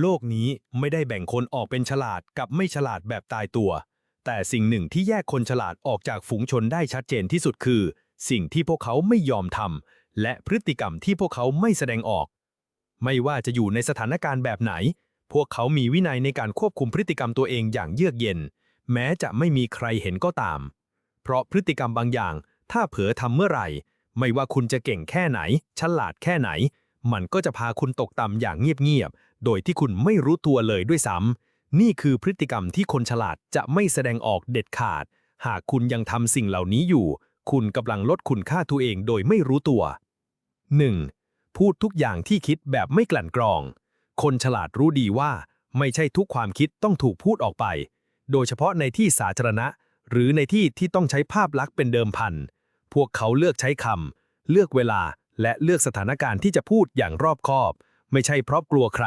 โลกนี้ไม่ได้แบ่งคนออกเป็นฉลาดกับไม่ฉลาดแบบตายตัว แต่สิ่งหนึ่งที่แยกคนฉลาดออกจากฝูงชนได้ชัดเจนที่สุดคือ สิ่งที่พวกเขาไม่ยอมทำและพฤติกรรมที่พวกเขาไม่แสดงออก ไม่ว่าจะอยู่ในสถานการณ์แบบไหน พวกเขามีวินัยในการควบคุมพฤติกรรมตัวเองอย่างเยือกเย็น แม้จะไม่มีใครเห็นก็ตาม เพราะพฤติกรรมบางอย่าง ถ้าเผลอทำเมื่อไหร่ ไม่ว่าคุณจะเก่งแค่ไหน ฉลาดแค่ไหน มันก็จะพาคุณตกต่ำอย่างเงียบๆ โดยที่คุณไม่รู้ตัวเลยด้วยซ้ำนี่คือพฤติกรรมที่คนฉลาดจะไม่แสดงออกเด็ดขาด หากคุณยังทำสิ่งเหล่านี้อยู่ คุณกำลังลดคุณค่าตัวเองโดยไม่รู้ตัว 1. พูดทุกอย่างที่คิดแบบไม่กลั่นกรอง คนฉลาดรู้ดีว่า ไม่ใช่ทุกความคิดต้องถูกพูดออกไป โดยเฉพาะในที่สาธารณะ หรือในที่ที่ต้องใช้ภาพลักษณ์เป็นเดิมพัน พวกเขาเลือกใช้คำเลือกเวลาและเลือกสถานการณ์ที่จะพูดอย่างรอบคอบ ไม่ใช่เพราะกลัวใคร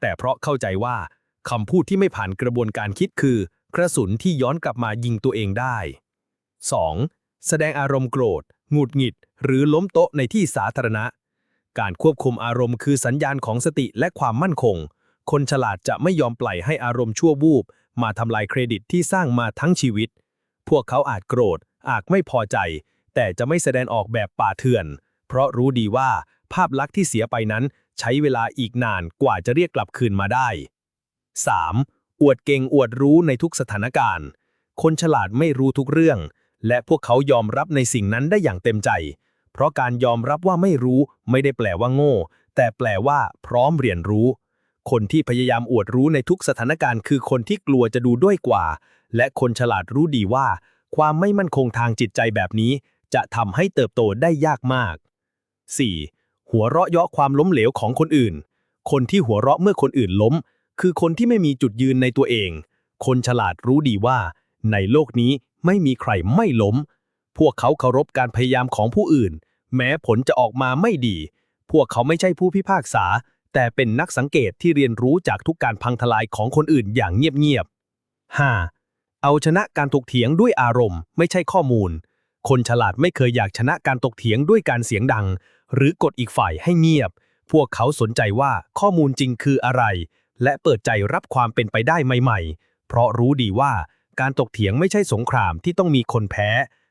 แต่เพราะเข้าใจว่าคำพูดที่ไม่ผ่านกระบวนการคิดคือ กระสุนที่ย้อนกลับมายิงตัวเองได้ 2. แสดงอารมณ์โกรธ หงุดหงิด หรือล้มโต๊ะในที่สาธารณะ การควบคุมอารมณ์คือสัญญาณของสติและความมั่นคง คนฉลาดจะไม่ยอมปล่อยให้อารมณ์ชั่ววูบ มาทำลายเครดิตที่สร้างมาทั้งชีวิต พวกเขาอาจโกรธ อาจไม่พอใจ แต่จะไม่แสดงออกแบบป่าเถื่อน เพราะรู้ดีว่าภาพลักษณ์ที่เสียไปนั้น ใช้เวลาอีกนานกว่าจะเรียกกลับคืนมาได้ 3. อวดเก่งอวดรู้ในทุกสถานการณ์ คนฉลาดไม่รู้ทุกเรื่อง และพวกเขายอมรับในสิ่งนั้นได้อย่างเต็มใจ เพราะการยอมรับว่าไม่รู้ไม่ได้แปลว่าโง่ แต่แปลว่าพร้อมเรียนรู้ คนที่พยายามอวดรู้ในทุกสถานการณ์ คือคนที่กลัวจะดูด้อยกว่า และคนฉลาดรู้ดีว่า ความไม่มั่นคงทางจิตใจแบบนี้ จะทำให้เติบโตได้ยากมาก 4. หัวเราะเยาะความล้มเหลวของคนอื่น คนที่หัวเราะเมื่อคนอื่นล้ม คือคนที่ไม่มีจุดยืนในตัวเอง คนฉลาดรู้ดีว่า ในโลกนี้ไม่มีใครไม่ล้ม พวกเขาเคารพการพยายามของผู้อื่น แม้ผลจะออกมาไม่ดี พวกเขาไม่ใช่ผู้พิพากษา แต่เป็นนักสังเกตที่เรียนรู้จากทุกการพังทลายของคนอื่นอย่างเงียบๆ 5. เอาชนะการถกเถียงด้วยอารมณ์ ไม่ใช่ข้อมูล คนฉลาดไม่เคยอยากชนะการตกเถียงด้วยการเสียงดัง หรือกดอีกฝ่ายให้เงียบ พวกเขาสนใจว่าข้อมูลจริงคืออะไร และเปิดใจรับความเป็นไปได้ใหม่ๆ เพราะรู้ดีว่าการตกเถียงไม่ใช่สงครามที่ต้องมีคนแพ้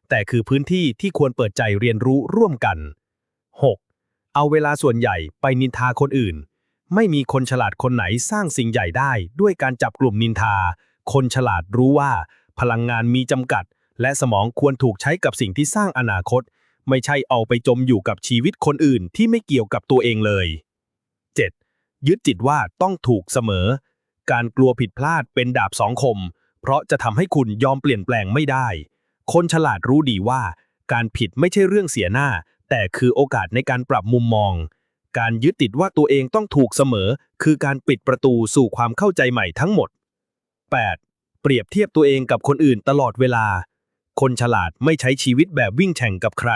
แต่คือพื้นที่ที่ควรเปิดใจเรียนรู้ร่วมกัน 6. เอาเวลาส่วนใหญ่ไปนินทาคนอื่น ไม่มีคนฉลาดคนไหนสร้างสิ่งใหญ่ได้ ด้วยการจับกลุ่มนินทา คนฉลาดรู้ว่า พลังงานมีจำกัด และสมองควรถูกใช้กับสิ่งที่สร้างอนาคต ไม่ใช่เอาไปจมอยู่กับชีวิตคนอื่นที่ไม่เกี่ยวกับตัวเองเลย 7. ยึดจิตว่าต้องถูกเสมอ การกลัวผิดพลาดเป็นดาบสองคม เพราะจะทำให้คุณยอมเปลี่ยนแปลงไม่ได้ คนฉลาดรู้ดีว่า การผิดไม่ใช่เรื่องเสียหน้า แต่คือโอกาสในการปรับมุมมอง การยึดติดว่าตัวเองต้องถูกเสมอ คือการปิดประตูสู่ความเข้าใจใหม่ทั้งหมด 8. เปรียบเทียบตัวเองกับคนอื่นตลอดเวลา คนฉลาดไม่ใช้ชีวิตแบบวิ่งแข่งกับใคร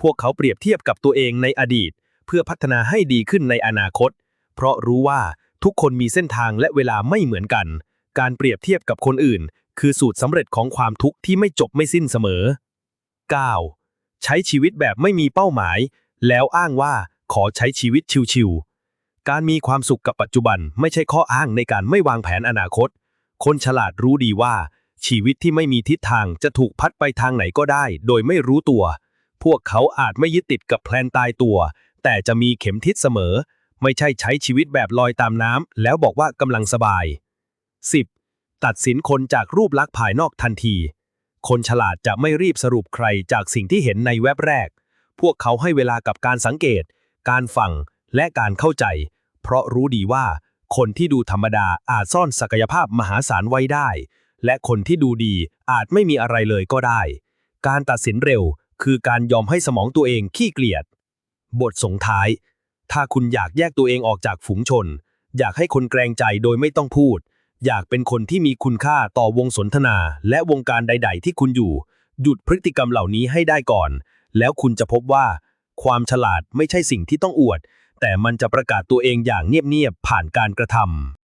พวกเขาเปรียบเทียบกับตัวเองในอดีต เพื่อพัฒนาให้ดีขึ้นในอนาคต เพราะรู้ว่าทุกคนมีเส้นทางและเวลาไม่เหมือนกัน การเปรียบเทียบกับคนอื่น คือสูตรสำเร็จของความทุกข์ที่ไม่จบไม่สิ้นเสมอ 9. ใช้ชีวิตแบบไม่มีเป้าหมาย แล้วอ้างว่าขอใช้ชีวิตชิวๆ การมีความสุขกับปัจจุบันไม่ใช่ข้ออ้างในการไม่วางแผนอนาคต คนฉลาดรู้ดีว่า ชีวิตที่ไม่มีทิศทางจะถูกพัดไปทางไหนก็ได้ โดยไม่รู้ตัว พวกเขาอาจไม่ยึดติดกับแพลนตายตัว แต่จะมีเข็มทิศเสมอ ไม่ใช่ใช้ชีวิตแบบลอยตามน้ำแล้วบอกว่ากำลังสบาย 10. ตัดสินคนจากรูปลักษณ์ภายนอกทันที คนฉลาดจะไม่รีบสรุปใครจากสิ่งที่เห็นในเว็บแรก พวกเขาให้เวลากับการสังเกต การฟัง และการเข้าใจ เพราะรู้ดีว่า คนที่ดูธรรมดาอาจซ่อนศักยภาพมหาศาลไว้ได้ และคนที่ดูดีอาจไม่มีอะไรเลยก็ได้ การตัดสินเร็วคือการยอมให้สมองตัวเองขี้เกียจ บทส่งท้าย ถ้าคุณอยากแยกตัวเองออกจากฝูงชน อยากให้คนแกรงใจโดยไม่ต้องพูด อยากเป็นคนที่มีคุณค่าต่อวงสนทนา และวงการใด ๆ ที่คุณอยู่ หยุดพฤติกรรมเหล่านี้ให้ได้ก่อน แล้วคุณจะพบว่า ความฉลาดไม่ใช่สิ่งที่ต้องอวด แต่มันจะประกาศตัวเองอย่างเงียบ ๆ ผ่านการกระทำ